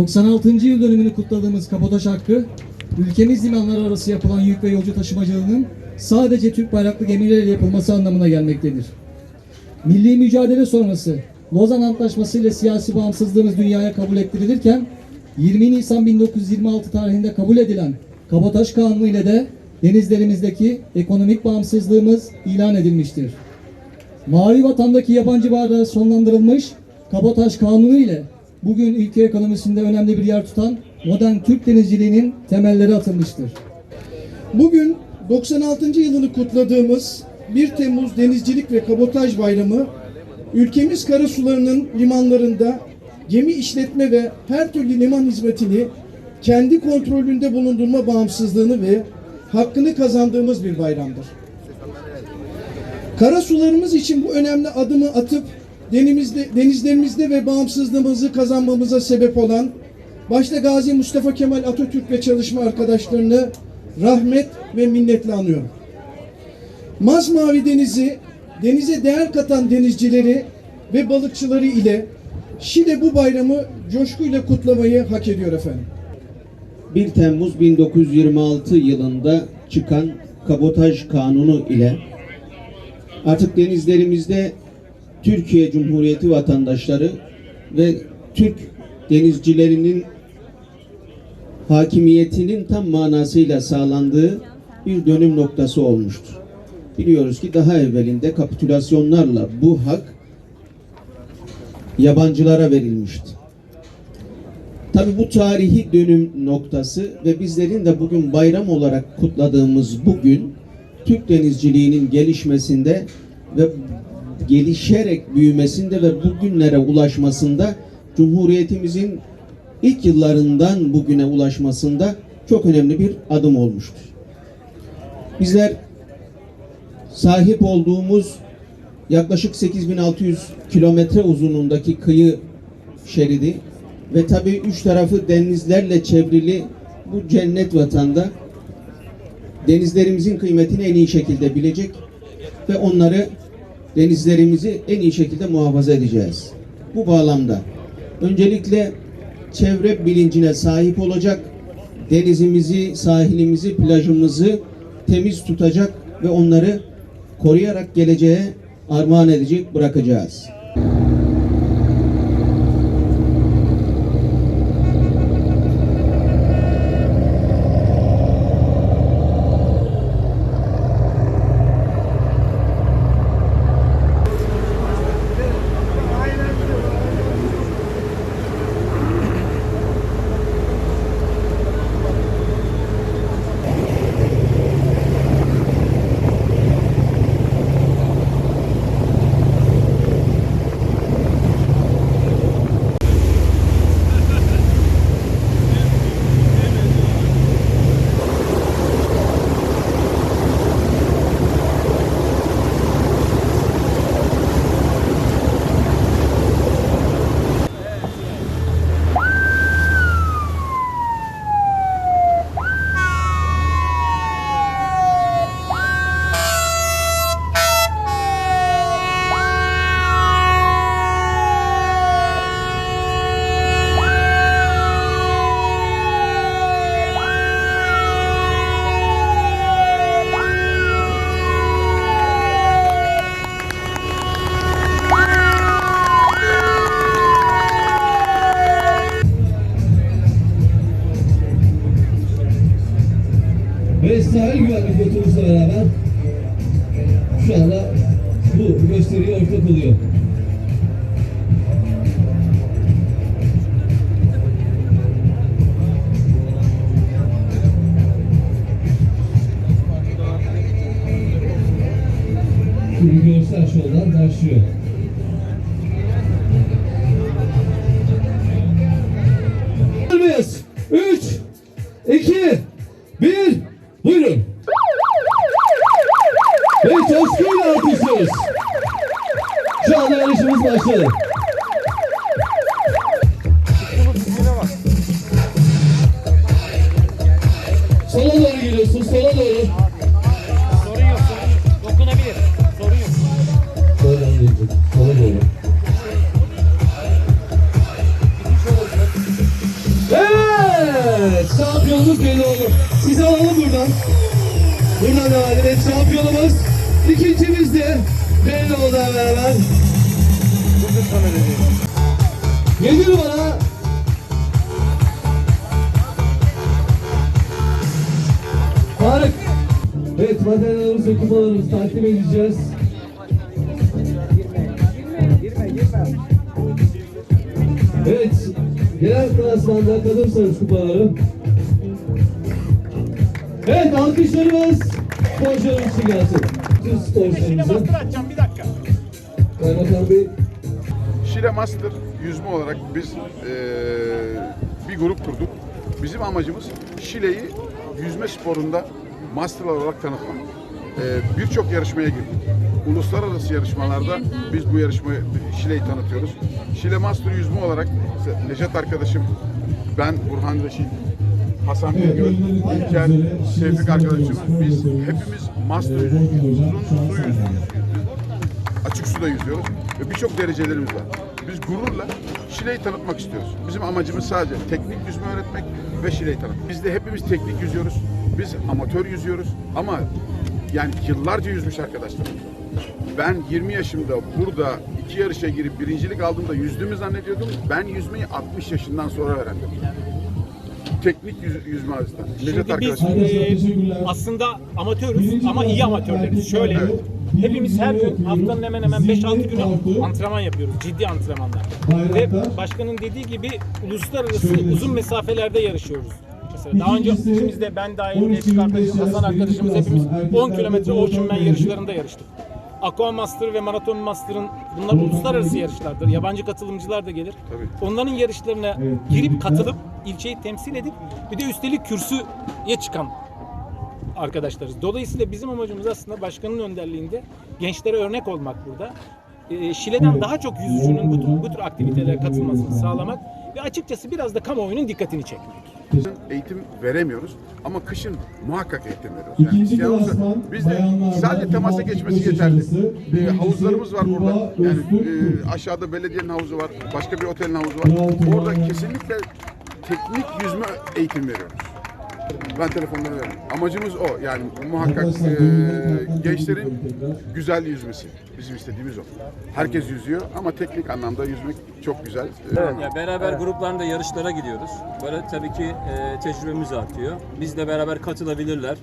96. yıl dönümünü kutladığımız Kabotaj Hakkı, ülkemiz limanları arası yapılan yük ve yolcu taşımacılığının sadece Türk bayraklı gemilerle yapılması anlamına gelmektedir. Milli mücadele sonrası Lozan Antlaşması ile siyasi bağımsızlığımız dünyaya kabul ettirilirken 20 Nisan 1926 tarihinde kabul edilen Kabotaj Kanunu ile de denizlerimizdeki ekonomik bağımsızlığımız ilan edilmiştir. Mavi vatandaki yabancı varlığı sonlandırılmış Kabotaj Kanunu ile bugün ülke ekonomisinde önemli bir yer tutan modern Türk denizciliğinin temelleri atılmıştır. Bugün 96. yılını kutladığımız 1 Temmuz Denizcilik ve Kabotaj Bayramı, ülkemiz karasularının limanlarında gemi işletme ve her türlü liman hizmetini kendi kontrolünde bulundurma bağımsızlığını ve hakkını kazandığımız bir bayramdır. Karasularımız için bu önemli adımı atıp denimizde, denizlerimizde ve bağımsızlığımızı kazanmamıza sebep olan başta Gazi Mustafa Kemal Atatürk ve çalışma arkadaşlarını rahmet ve minnetle anıyorum. Masmavi Denizi, denize değer katan denizcileri ve balıkçıları ile Şile bu bayramı coşkuyla kutlamayı hak ediyor efendim. 1 Temmuz 1926 yılında çıkan Kabotaj Kanunu ile artık denizlerimizde Türkiye Cumhuriyeti vatandaşları ve Türk denizcilerinin hakimiyetinin tam manasıyla sağlandığı bir dönüm noktası olmuştur. Biliyoruz ki daha evvelinde kapitülasyonlarla bu hak yabancılara verilmişti. Tabi bu tarihi dönüm noktası ve bizlerin de bugün bayram olarak kutladığımız bugün Türk denizciliğinin gelişmesinde ve gelişerek büyümesinde ve bugünlere ulaşmasında Cumhuriyetimizin ilk yıllarından bugüne ulaşmasında çok önemli bir adım olmuştur. Bizler sahip olduğumuz yaklaşık 8600 kilometre uzunluğundaki kıyı şeridi ve tabii üç tarafı denizlerle çevrili bu cennet vatanda denizlerimizin kıymetini en iyi şekilde bilecek ve onları denizlerimizi en iyi şekilde muhafaza edeceğiz. Bu bağlamda öncelikle çevre bilincine sahip olacak, denizimizi, sahilimizi, plajımızı temiz tutacak ve onları koruyarak geleceğe armağan edecek bırakacağız. ve sahil botumuzla beraber şu anda bu gösteriye ortak oluyor. Şimdi görsel şovlar başlıyor. coşkuyla alkışlıyoruz. Şu anda yarışımız başladı. Sola doğru geliyorsun, sola doğru. Sorun yok, sorun yok. Sorun yok. Sola doğru. Sola doğru. Evet, şampiyonluk belli oldu. Sizi alalım buradan. Buradan devam edelim. Şampiyonumuz ikincimiz de hemen hemen. Yedi numara Tarık. Evet madalyalarımız ve kupalarımızı takdim edeceğiz. Evet, genel klasmanda kadın sarısı kupaları. Evet, alkışlarımız gelsin. Tüm sporcularımızı. atacağım bir dakika. Kaymakam Bey, Şile Master yüzme olarak biz eee, bir grup kurduk. Bizim amacımız Şile'yi yüzme sporunda master olarak tanıtmak. Eee, Birçok yarışmaya girdik. Uluslararası yarışmalarda biz bu yarışmayı Şile'yi tanıtıyoruz. Şile Master yüzme olarak Necdet arkadaşım, ben Burhan Reşit, Hasan Bilgöl, İlker, Şevfik arkadaşım biz hepimiz master yüzüyoruz. Uzun su yüzüyoruz açık suda yüzüyoruz ve birçok derecelerimiz var. Biz gururla Şile'yi tanıtmak istiyoruz. Bizim amacımız sadece teknik yüzme öğretmek ve Şile'yi tanıtmak. Biz de hepimiz teknik yüzüyoruz. Biz amatör yüzüyoruz ama yani yıllarca yüzmüş arkadaşlar. Ben 20 yaşımda burada iki yarışa girip birincilik aldığımda yüzdüğümü zannediyordum. Ben yüzmeyi 60 yaşından sonra öğrendim. Teknik yüz, yüzme. Necdet Şimdi biz e, aslında amatörüz ama iyi amatörleriz. Şöyle Evet. hepimiz her gün haftanın hemen hemen 5-6 günü antrenman yapıyoruz. Ciddi antrenmanlar. Ve başkanın dediği gibi uluslararası uzun mesafelerde yarışıyoruz. Mesela daha önce ikimiz de ben dahil Nefik arkadaşım, Hasan arkadaşımız hepimiz 10 kilometre Ocean Man yarışlarında yarıştık. Aqua Master ve Maraton Master'ın bunlar uluslararası yarışlardır. Yabancı katılımcılar da gelir. Tabii. Onların yarışlarına girip katılıp ilçeyi temsil edip bir de üstelik kürsüye çıkan arkadaşlarız. Dolayısıyla bizim amacımız aslında başkanın önderliğinde gençlere örnek olmak burada. Ee, Şile'den daha çok yüzücünün bu tür, bu tür aktivitelere katılmasını sağlamak ve açıkçası biraz da kamuoyunun dikkatini çekmek. Eğitim veremiyoruz ama kışın muhakkak eğitim veriyoruz. Yani İkinci olursa biz de sadece temasa 26 geçmesi yeterli. Ee, birincisi havuzlarımız var burada. Yani e, aşağıda belediyenin havuzu var, başka bir otelin havuzu var. Orada kesinlikle teknik yüzme eğitim veriyoruz. Ben telefonları veririm. Amacımız o. Yani muhakkak e, gençlerin güzel yüzmesi. Bizim istediğimiz o. Herkes yüzüyor ama teknik anlamda yüzmek çok güzel. Ee, Ya beraber gruplarında yarışlara gidiyoruz. Böyle tabii ki e, tecrübemiz artıyor. Biz de beraber katılabilirler.